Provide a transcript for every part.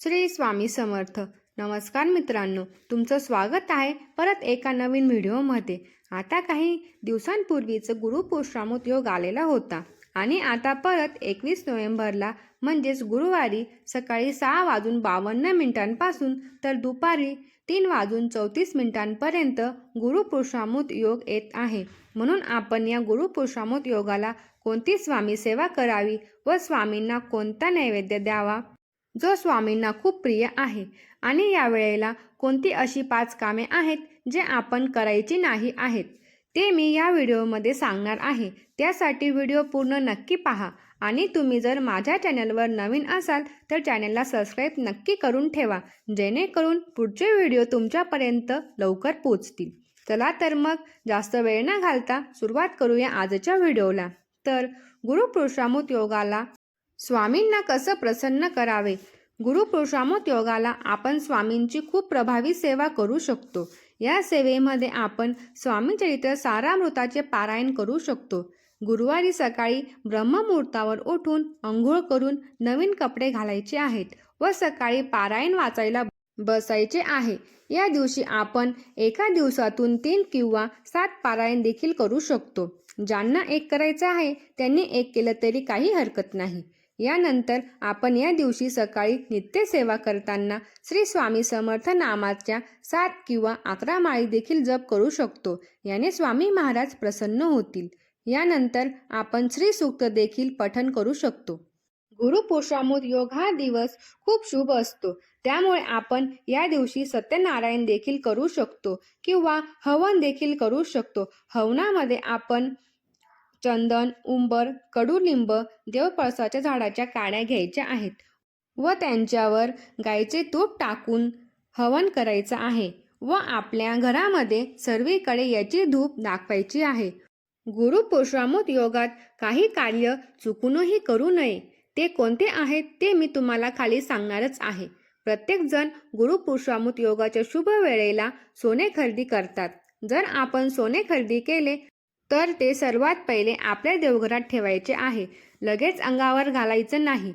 श्री स्वामी समर्थ. नमस्कार मित्रांनो तुमचं स्वागत आहे परत एका नवीन व्हिडिओमध्ये. आता काही दिवसांपूर्वीच गुरुपुरुषामोत योग आलेला होता आणि आता परत एकवीस नोव्हेंबरला म्हणजेच गुरुवारी सकाळी सहा वाजून बावन्न मिनिटांपासून तर दुपारी तीन वाजून चौतीस मिनिटांपर्यंत गुरुपुरुषामोत योग येत आहे. म्हणून आपण या गुरुपुरुषामोत योगाला कोणती स्वामी सेवा करावी व स्वामींना कोणता नैवेद्य द्यावा? जो स्वामींना खूप प्रिय आहे. आणि या वेळेला कोणती अशी पाच कामे आहेत जे आपण करायची नाही आहेत? ते मी या व्हिडिओमध्ये सांगणार आहे. त्यासाठी व्हिडिओ पूर्ण नक्की पहा. आणि तुम्ही जर माझ्या चॅनलवर नवीन असाल तर चॅनलला सबस्क्राईब नक्की करून ठेवा. जेणेकरून पुढचे व्हिडिओ तुमच्यापर्यंत लवकर पोचतील. चला तर मग जास्त वेळ न घालता सुरुवात करूया आजच्या व्हिडिओला. तर गुरुपुरुषामूत योगाला स्वामींना कसं प्रसन्न करावे? गुरुपुरुषामोत योगाला आपण स्वामींची खूप प्रभावी सेवा करू शकतो. या सेवेमध्ये आपण स्वामीचरित्र सारामृताचे पारायण करू शकतो. गुरुवारी सकाळी ब्रह्ममुहूर्तावर उठून अंघोळ करून नवीन कपडे घालायचे आहेत व सकाळी पारायण वाचायला बसायचे आहे. या दिवशी आपण एका दिवसातून तीन किंवा सात पारायण देखील करू शकतो. ज्यांना एक करायचं आहे त्यांनी एक केलं तरी काही हरकत नाही. यानंतर आपण या दिवशी सकाळी नित्यसेवा करताना श्री स्वामी समर्थ नामाच्या सात किंवा अकरा माळी देखील जप करू शकतो. याने स्वामी महाराज प्रसन्न होतील. यानंतर आपण श्री सूक्त देखील पठन करू शकतो. गुरुपुरुषामोद योग हा दिवस खूप शुभ असतो. त्यामुळे आपण या दिवशी सत्यनारायण देखील करू शकतो किंवा हवन देखील करू शकतो. हवनामध्ये आपण चंदन उंबर कडुलिंब देवपळसाच्या झाडाच्या काड्या घ्यायच्या आहेत व त्यांच्यावर गाईचे तूप टाकून हवन करायचं आहे व आपल्या घरामध्ये सर्वीकडे याची धूप दाखवायची आहे. गुरुपुरुषामोत योगात काही कार्य चुकूनही करू नये. ते कोणते आहेत ते मी तुम्हाला खाली सांगणारच आहे. प्रत्येकजण गुरुपुरुषामूत योगाच्या शुभ वेळेला सोने खरेदी करतात. जर आपण सोने खरेदी केले तर ते सर्वात पहिले आपल्या देवघरात ठेवायचे आहे. लगेच अंगावर घालायचं नाही.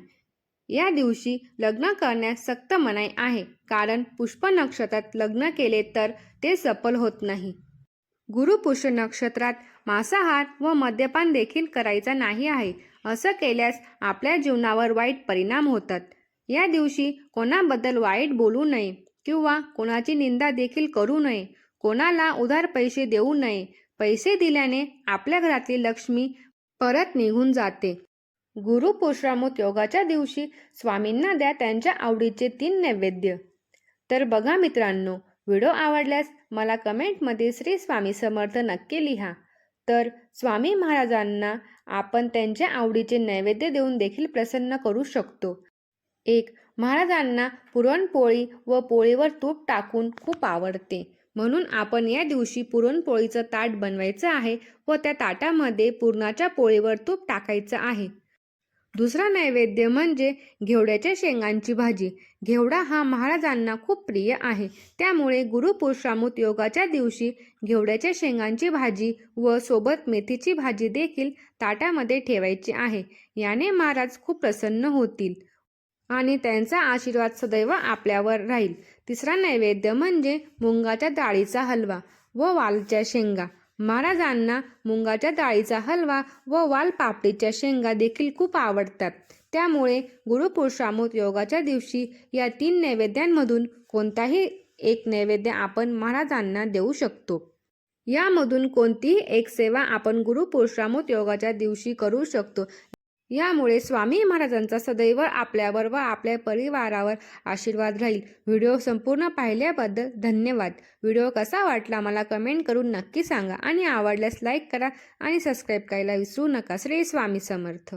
या दिवशी लग्न करण्यास सक्त मनाई आहे. कारण पुष्प नक्षत्रात लग्न केले तर ते सफल होत नाही. गुरुपुष्य नक्षत्रात मांसाहार व मद्यपान देखील करायचा नाही आहे. असं केल्यास आपल्या जीवनावर वाईट परिणाम होतात. या दिवशी कोणाबद्दल वाईट बोलू नये किंवा कोणाची निंदा देखील करू नये. कोणाला उधार पैसे देऊ नये. पैसे दिल्याने आपल्या घरातली लक्ष्मी परत निघून जाते. गुरु गुरुपुरुषामूत योगाच्या दिवशी स्वामींना द्या त्यांच्या आवडीचे तीन नैवेद्य. तर बघा मित्रांनो व्हिडिओ आवडल्यास मला कमेंटमध्ये श्री स्वामी समर्थ नक्की लिहा. तर स्वामी महाराजांना आपण त्यांच्या आवडीचे नैवेद्य देऊन देखील प्रसन्न करू शकतो. एक महाराजांना पुरणपोळी व पोळीवर तूप टाकून खूप आवडते. म्हणून आपण या दिवशी पुरणपोळीचं ताट बनवायचं आहे व त्या ताटामध्ये पुरणाच्या पोळीवर तूप टाकायचं आहे. दुसरा नैवेद्य म्हणजे घेवड्याच्या शेंगांची भाजी. घेवडा हा महाराजांना खूप प्रिय आहे. त्यामुळे गुरुपुरुषामूत योगाच्या दिवशी घेवड्याच्या शेंगांची भाजी व सोबत मेथीची भाजी देखील ताटामध्ये ठेवायची आहे. याने महाराज खूप प्रसन्न होतील. आणि त्यांचा आशीर्वाद सदैव आपल्यावर राहील. तिसरा नैवेद्य म्हणजे मुंगाच्या डाळीचा हलवा व वालच्या शेंगा. महाराजांना मुंगाच्या डाळीचा हलवा व वाल पापडीच्या शेंगा देखील खूप आवडतात. त्यामुळे गुरुपुरुषामोत योगाच्या दिवशी या तीन नैवेद्यांमधून कोणताही एक नैवेद्य आपण महाराजांना देऊ शकतो. यामधून कोणतीही एक सेवा आपण गुरुपुरुषामोत योगाच्या दिवशी करू शकतो. यामुळे स्वामी महाराजांचा सदैव आपल्यावर व आपल्या परिवारावर आशीर्वाद राहील. व्हिडिओ संपूर्ण पाहिल्याबद्दल धन्यवाद. व्हिडिओ कसा वाटला मला कमेंट करून नक्की सांगा आणि आवडल्यास लाईक करा आणि सबस्क्राईब करायला विसरू नका. श्री स्वामी समर्थ.